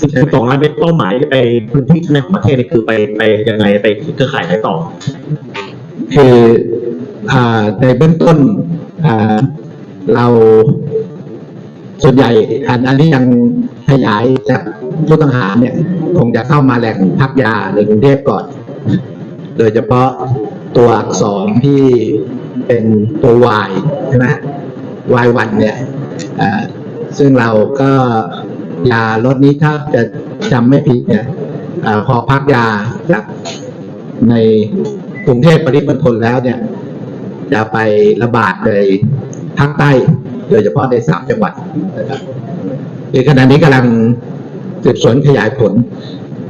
สิบสองล้านเมตรเป้าหมายไปพื้นที่ในประเทศนี่คือไปไปยังไงไปเครือข่ายไหนต่อ คือในเบื้องต้นเราส่วนใหญ่อันอันนี้ยังขยายจากผู้ต้องหาเนี่ย คงจะเข้ามาแหล่งพักยาในกรุงเทพก่อน โดยเฉพาะตัวอักษรที่เป็นตัว Y ใช่ไหม Y วันเนี่ยซึ่งเราก็ ยารถนี้ถ้าจะจำไม่ผิดเนี่ยอพอพักยาจากในกรุงเทพปริมณฑลแล้วเนี่ย จะไประบาดในภาคใต้ โดยเฉพาะในสามจังหวัดนะครับคือขณะนี้กำลังสืบสวนขยายผล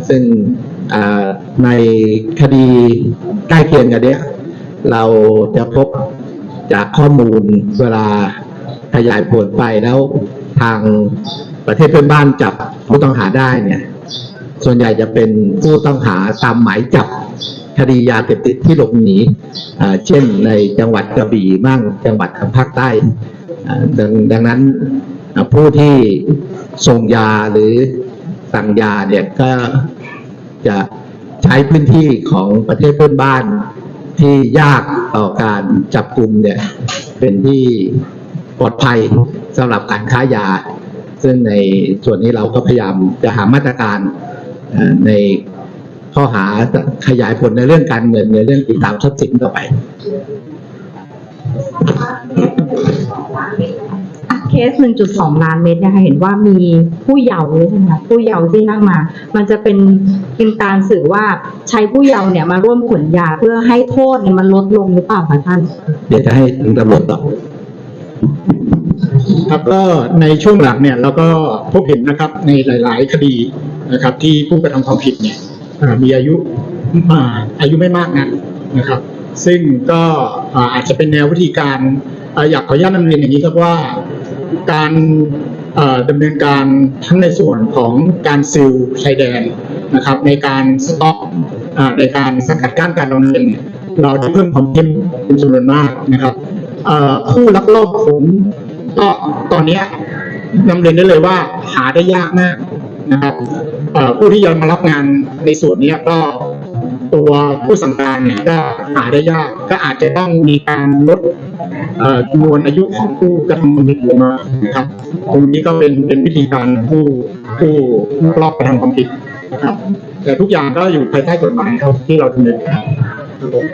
ซึ่งในคดีใกล้เคียงกันเนี้ย เราจะพบจากข้อมูลเวลาขยายผลไปแล้วทาง ประเทศเพื่อนบ้านจับผู้ต้องหาได้เนี่ย ส่วนใหญ่จะเป็นผู้ต้องหาตามหมายจับคดียาเสพติดที่หลบหนีเช่นในจังหวัดกระบี่บ้างจังหวัดทางภาคใต้ดังดังนั้นผู้ที่ส่งยาหรือสั่งยาเนี่ยก็จะใช้พื้นที่ของประเทศเพื่อนบ้านที่ยากต่อการจับกลุ่มเนี่ยเป็นที่ปลอดภัยสำหรับการค้ายา ซึ่งในส่วนนี้เราก็พยายามจะหามาตรการเอ่อในข้อหาขยายผลในเรื่องการเงินในเรื่องติดตามทรัพย์สินต่อไปเคส 1.2 ล้านเม็ดเนี่ยค่ะเห็นว่ามีผู้เยาว์ด้วยใช่ไหมคะผู้เยาว์ที่นั่งมา มันจะเป็นเป็นการสื่อว่าใช้ผู้เยาว์เนี่ยมาร่วมขนยาเพื่อให้โทษเนี่ยมันลดลงหรือเปล่าคะท่าน เดี๋ยวจะให้ทางตำรวจตอบ ครับก็ในช่วงหลังเนี่ยเราก็พบเห็นนะครับในหลาย ๆ คดีนะครับ ที่ผู้กระทำความผิดเนี่ยมีอายุอาอายุไม่มากนักนะครับ ซึ่งก็อาจจะเป็นแนววิธีการอยากขออนุญาตนำเรียนอย่างนี้ครับว่าการเอ่อดำเนินการทั้งในส่วนของการซิลชายแดนนะครับ ในการสต็อกในการสกัดกั้นการลงเรียนเนี่ยเราได้เพิ่มความเข้มเป็นจำนวนมากนะครับเอ่อผู้ลักลอบขน ก็ตอนนี้นำเรียนได้เลยว่าหาได้ยากมากนะครับผู้ที่ยอมมารับงานในส่วนนี้ก็ตัวผู้สั่งการเนี่ยก็หาได้ยากก็อาจจะต้องมีการลดจำนวนอายุของผู้กระทำความผิดลงมานะครับตรงนี้ก็เป็นเป็นวิธีการผู้ผู้ผู้รอบกระทำความผิดนะครับ แต่ทุกอย่างก็อยู่ภายใต้กฎหมายครับที่เราดำเนินการครับ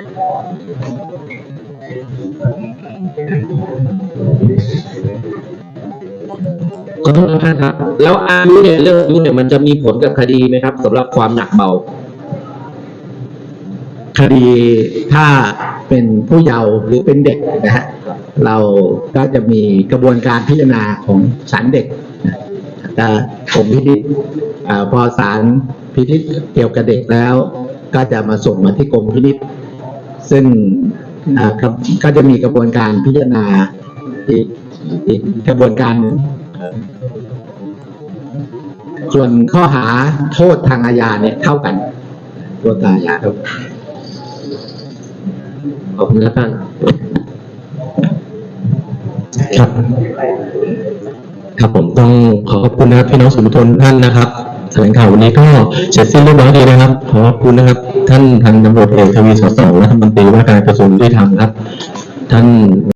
ขอโทษนะท่านครับแล้วอายุเนี่ยเรื่องอายุเนี่ยมันจะมีผลกับคดีไหมครับสำหรับความหนักเบา คดีถ้าเป็นผู้เยาว์หรือเป็นเด็กนะฮะเราก็จะมีกระบวนการพิจารณาของศาลเด็กนะแต่ผมพินิจอ่าพอศาลพินิจเกี่ยวกับเด็กแล้ว ก็จะมาส่งมาที่กรมพินิจซึ่งก็จะมีกระบวนการพิจารณาอีกกระบวนการ ส่วนข้อหาโทษทางอาญาเนี่ยเท่ากันโทษทางอาญาเท่ากันขอบคุณครับท่านครับ ครับผมต้องขอขอบคุณนะครับพี่น้องสื่อมวลชนท่านนะครับแถลงข่าววันนี้ก็เสร็จสิ้นเรียบร้อยดีนะครับ ขอขอบคุณนะครับ ท่านทางตำรวจเอกทวีสอดส่องรัฐมนตรีว่าการกระทรวงยุติธรรมครับ ท่าน